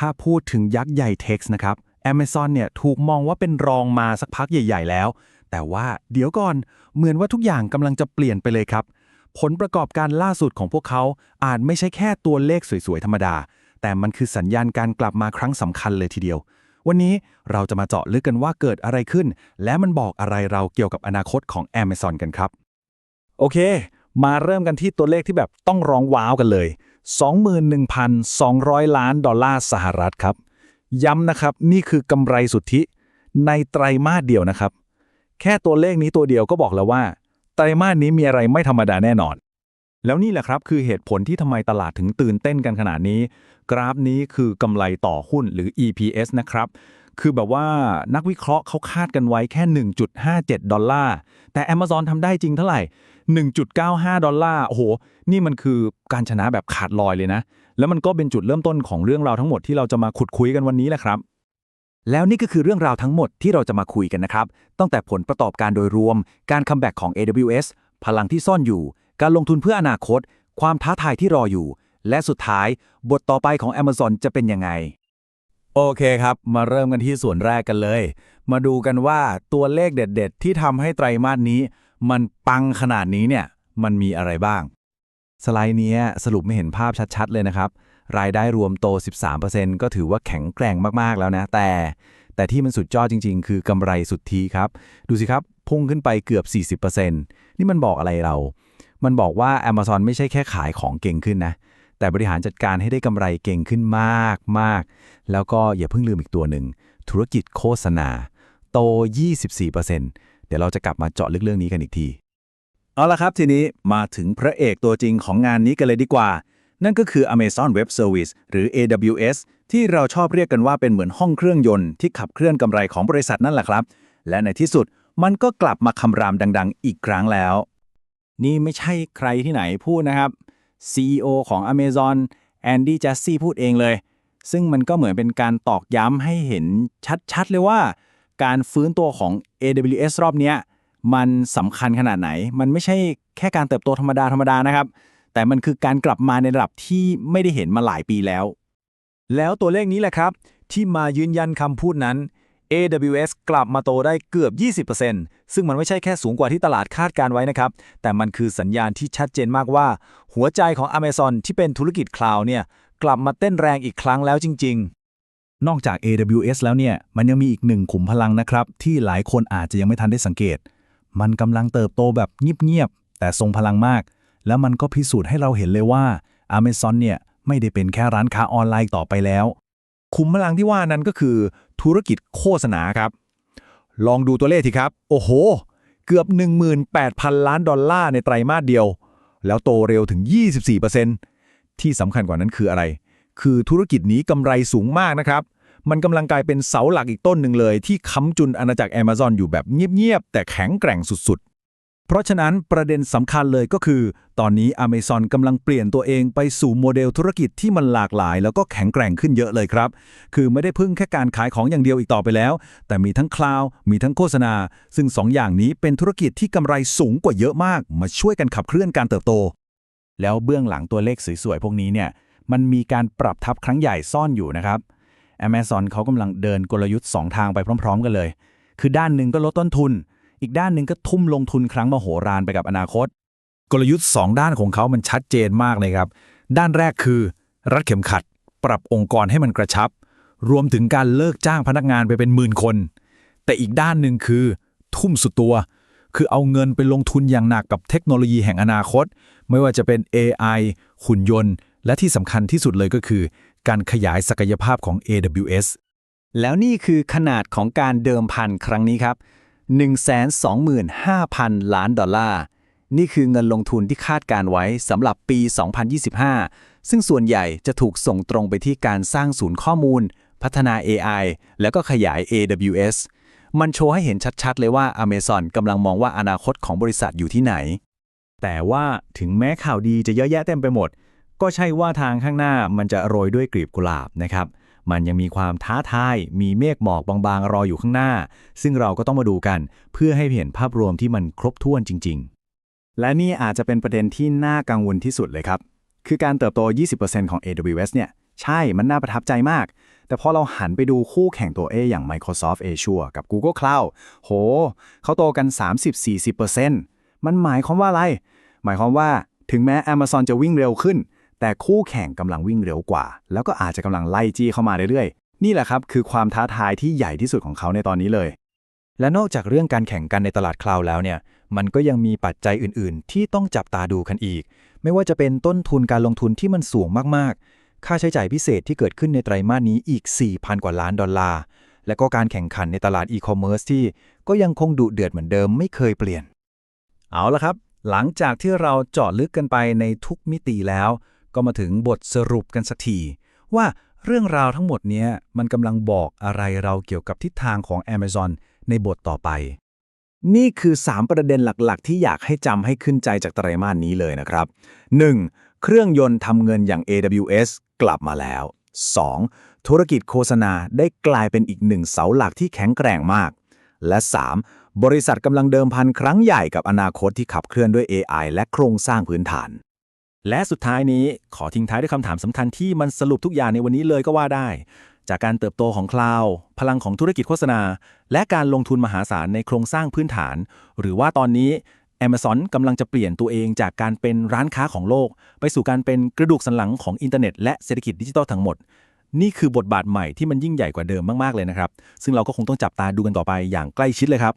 ถ้าพูดถึงยักษ์ใหญ่ Text นะครับ Amazon เนี่ยถูกมองว่าเป็นรองมาสักพักใหญ่ ๆ แล้ว แต่ว่าเดี๋ยวก่อนเหมือนว่าทุกอย่างกำลังจะเปลี่ยนไปเลยครับ ผลประกอบการล่าสุดของพวกเขาอาจไม่ใช่แค่ตัวเลขสวย ๆ ธรรมดา แต่มันคือสัญญาณการกลับมาครั้งสำคัญเลยทีเดียว วันนี้เราจะมาเจาะลึกกันว่าเกิดอะไรขึ้น และมันบอกอะไรเราเกี่ยวกับอนาคตของ Amazon กันครับ โอเค มาเริ่มกันที่ตัวเลขที่แบบต้องร้องว้าวกันเลย 21,200 ล้านดอลลาร์สหรัฐครับ ย้ำนะครับ นี่คือกำไรสุทธิ ในไตรมาสเดียวนะครับ แค่ตัวเลขนี้ตัวเดียวก็บอกแล้วว่า ไตรมาสนี้มีอะไรไม่ธรรมดาแน่นอน แล้วนี่แหละครับคือเหตุผลที่ทำไมตลาดถึงตื่นเต้นกันขนาดนี้ กราฟนี้คือกำไรต่อหุ้นหรือ EPS นะครับ คือแบบว่านักวิเคราะห์เขาคาดกันไว้แค่ 1.57 ดอลลาร์ แต่ Amazon ทำได้จริงเท่าไหร่ 1.95 ดอลลาร์ โอ้โห นี่มันคือการชนะแบบขาดลอยเลยนะ แล้วมันก็เป็นจุดเริ่มต้นของเรื่องราวทั้งหมดที่เราจะมาขุดคุยกันวันนี้แหละครับ แล้วนี่ก็คือเรื่องราวทั้งหมดที่เราจะมาคุยกันนะครับ ตั้งแต่ผลประกอบการโดยรวม การคัมแบ็กของ AWS พลังที่ซ่อนอยู่ การลงทุนเพื่ออนาคต ความท้าทายที่รออยู่ และสุดท้าย บทต่อไปของ Amazon จะเป็นยังไง โอเคครับ มาเริ่มกันที่ส่วนแรกกันเลย มาดูกันว่าตัวเลขเด็ด ๆ ที่ทำให้ไตรมาสนี้ มันปังขนาดนี้เนี่ย มันมีอะไรบ้าง สไลด์นี้สรุปไม่เห็นภาพชัดๆ เลยนะครับ รายได้รวมโต 13%ก็ถือว่าแข็งแกร่งมากๆแล้วนะ แต่ แต่ที่มันสุดยอดจริง ๆ คือกำไรสุทธิครับ ดูสิครับ พุ่งขึ้นไปเกือบ 40%นี่มันบอกอะไรเรา มันบอกว่า Amazon ไม่ใช่แค่ขายของเก่งขึ้นนะ แต่บริหารจัดการให้ได้กำไรเก่งขึ้นมากมาก แล้วก็อย่าเพิ่งลืมอีกตัวหนึ่ง ธุรกิจโฆษณา โต 24%เดี๋ยวเราจะกลับมาเจาะลึกเรื่องนี้กันอีกที เอาละครับทีนี้มาถึงพระเอกตัวจริงของงานนี้กันเลยดีกว่า นั่นก็คือ Amazon Web Service หรือ AWS ที่เราชอบเรียกกันว่าเป็นเหมือนห้องเครื่องยนต์ที่ขับเคลื่อนกำไรของบริษัทนั่นแหละครับ และในที่สุดมันก็กลับมาคำรามดัง ๆ อีกครั้งแล้ว นี่ไม่ใช่ใครที่ไหนพูดนะครับ CEO ของ Amazon แอนดี้จัสซี่พูดเองเลย ซึ่งมันก็เหมือนเป็นการตอกย้ำให้เห็นชัดๆ เลยว่า การฟื้นตัวของ AWS รอบเนี้ยมันสำคัญขนาดไหน มันไม่ใช่แค่การเติบโตธรรมดาธรรมดานะครับ แต่มันคือการกลับมาในระดับที่ไม่ได้เห็นมาหลายปีแล้ว แล้วตัวเลขนี้แหละครับ ที่มายืนยันคำพูดนั้น AWS กลับมาโตได้เกือบ 20%ซึ่งมันไม่ใช่แค่สูงกว่าที่ตลาดคาดการไว้นะครับ แต่มันคือสัญญาณที่ชัดเจนมากว่า หัวใจของ Amazon ที่เป็นธุรกิจคลาวด์เนี่ยกลับมาเต้นแรงอีกครั้งแล้วจริง ๆ นอกจาก AWS แล้วเนี่ย มันยังมีอีกหนึ่งขุมพลังนะครับ ที่หลายคนอาจจะยังไม่ทันได้สังเกต มันกำลังเติบโตแบบเงียบๆ แต่ทรงพลังมาก แล้วมันก็พิสูจน์ให้เราเห็นเลยว่า Amazon เนี่ยไม่ได้เป็นแค่ร้านค้าออนไลน์ต่อไปแล้ว ขุมพลังที่ว่านั้นก็คือ ธุรกิจโฆษณาครับ ลองดูตัวเลขทีครับ โอ้โห เกือบ 18,000 ล้านดอลลาร์ในไตรมาสเดียว แล้วโตเร็วถึง 24%ที่สำคัญกว่านั้นคืออะไร คือธุรกิจนี้กำไรสูงมากนะครับ มันกำลังกลายเป็นเสาหลักอีกต้นหนึ่งเลย ที่ค้ำจุนอาณาจักร Amazon อยู่แบบเงียบ ๆ แต่แข็งแกร่งสุดๆ เพราะฉะนั้นประเด็นสำคัญเลยก็คือ ตอนนี้ Amazon กำลังเปลี่ยนตัวเองไปสู่โมเดลธุรกิจที่มันหลากหลาย แล้วก็แข็งแกร่งขึ้นเยอะเลยครับ คือไม่ได้พึ่งแค่การขายของอย่างเดียวอีกต่อไปแล้ว แต่มีทั้งคลาวด์มีทั้งโฆษณา ซึ่งสองอย่างนี้เป็นธุรกิจที่กำไรสูงกว่าเยอะมาก มาช่วยกันขับเคลื่อนการเติบโต แล้วเบื้องหลังตัวเลขสวยๆพวกนี้เนี่ยมันมีการปรับทับครั้งใหญ่ซ่อนอยู่นะครับ Amazon เขากำลังเดินกลยุทธ์ 2 ทางไปพร้อม ๆ กันเลย คือด้านหนึ่งก็ลดต้นทุน อีกด้านหนึ่งก็ทุ่มลงทุนครั้งมโหฬารไปกับอนาคต กลยุทธ์ 2 ด้านของเขามันชัดเจนมากเลยครับ ด้านแรกคือ รัดเข็มขัด ปรับองค์กรให้มันกระชับ รวมถึงการเลิกจ้างพนักงานไปเป็นหมื่นคน แต่อีกด้านหนึ่งคือ ทุ่มสุดตัว คือเอาเงินไปลงทุนอย่างหนักกับเทคโนโลยีแห่งอนาคต ไม่ว่าจะเป็น AI หุ่นยนต์ และที่สำคัญที่สุดเลยก็คือ การขยายศักยภาพของ AWS แล้วนี่คือขนาดของการเดิมพันครั้งนี้ครับ 125,000 ล้านดอลลาร์ นี่คือเงินลงทุนที่คาดการไว้สำหรับปี 2025 ซึ่งส่วนใหญ่จะถูกส่งตรงไปที่การสร้างศูนย์ข้อมูล พัฒนา AI แล้วก็ขยาย AWS มันโชว์ให้เห็นชัดๆ เลยว่า Amazon กำลังมองว่าอนาคตของบริษัทอยู่ที่ไหน แต่ว่าถึงแม้ข่าวดีจะเยอะแยะเต็มไปหมด ก็ใช่ว่าทางข้างหน้ามันจะโรยด้วยกลีบกุหลาบนะครับ มันยังมีความท้าทาย มีเมฆหมอกบางๆ รออยู่ข้างหน้า ซึ่งเราก็ต้องมาดูกัน เพื่อให้เห็นภาพรวมที่มันครบถ้วนจริง ๆ และนี่อาจจะเป็นประเด็นที่น่ากังวลที่สุดเลยครับ คือการเติบโต 20%ของ AWS เนี่ย ใช่ มันน่าประทับใจมาก แต่พอเราหันไปดูคู่แข่งตัว A อย่าง Microsoft Azure กับ Google Cloud โห เขาโตกัน 30-40%มันหมายความว่าอะไร หมายความว่า ถึงแม้ Amazon จะวิ่งเร็วขึ้น แต่คู่แข่งกำลังวิ่งเร็วกว่า แล้วก็อาจจะกำลังไล่จี้เข้ามาเรื่อยๆ นี่แหละครับคือความท้าทายที่ใหญ่ที่สุดของเขาในตอนนี้เลย และนอกจากเรื่องการแข่งกันในตลาดคลาวแล้วเนี่ย มันก็ยังมีปัจจัยอื่นๆ ที่ต้องจับตาดูกันอีก ไม่ว่าจะเป็นต้นทุนการลงทุนที่มันสูงมากๆ ค่าใช้จ่ายพิเศษที่เกิดขึ้นในไตรมาสนี้อีก 4,000 กว่าล้านดอลลาร์ และก็การแข่งขันในตลาดอีคอมเมิร์ซที่ก็ยังคงดุเดือดเหมือนเดิมไม่เคยเปลี่ยน เอาละครับ หลังจากที่เราเจาะลึกกันไปในทุกมิติแล้ว ก็มาถึงบทสรุปกันสักที ว่าเรื่องราวทั้งหมดนี้มันกำลังบอกอะไรเราเกี่ยวกับทิศทางของ Amazon ในบทต่อไป นี่คือ 3 ประเด็นหลักๆ ที่อยากให้จำให้ขึ้นใจจากไตรมาสนี้เลยนะครับ 1. เครื่องยนต์ทำเงินอย่าง AWS กลับมาแล้ว 2. ธุรกิจโฆษณาได้กลายเป็นอีกหนึ่งเสาหลักที่แข็งแกร่งมาก และ 3. บริษัทกำลังเดิมพันครั้งใหญ่กับอนาคตที่ขับเคลื่อนด้วย AI และโครงสร้างพื้นฐาน และสุดท้ายนี้ขอทิ้งท้ายด้วยคำถามสำคัญที่มันสรุปทุกอย่างในวันนี้เลยก็ว่าได้ จากการเติบโตของคลาวพลังของธุรกิจโฆษณา และการลงทุนมหาศาลในโครงสร้างพื้นฐาน หรือว่าตอนนี้ Amazon กำลังจะเปลี่ยนตัวเองจากการเป็นร้านค้าของโลก ไปสู่การเป็นกระดูกสันหลังของอินเทอร์เน็ตและเศรษฐกิจดิจิทัลทั้งหมด นี่คือบทบาทใหม่ที่มันยิ่งใหญ่กว่าเดิมมากๆเลยนะครับ ซึ่งเราก็คงต้องจับตาดูกันต่อไปอย่างใกล้ชิดเลยครับ